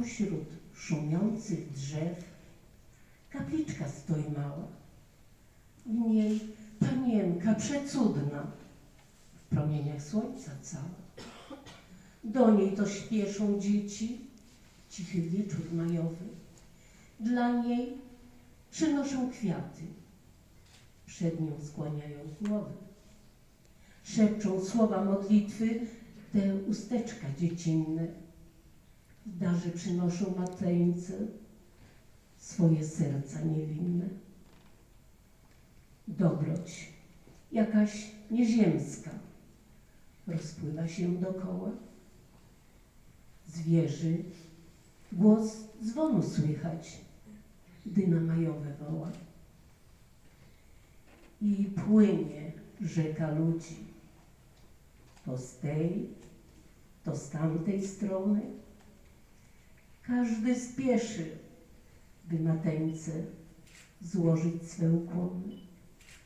pośród szumiących drzew kapliczka stoi mała. W niej panienka przecudna, w promieniach słońca cała. Do niej to śpieszą dzieci, cichy wieczór majowy. Dla niej przynoszą kwiaty, przed nią skłaniają głowy. Szepczą słowa modlitwy, te usteczka dziecinne. W darze przynoszą mateńce swoje serca niewinne. Dobroć, jakaś nieziemska, rozpływa się dokoła. Z wieży głos dzwonu słychać, gdy na majowe woła. I płynie rzeka ludzi, to z tej, to z tamtej strony. Każdy spieszy, by mateńce złożyć swe ukłony.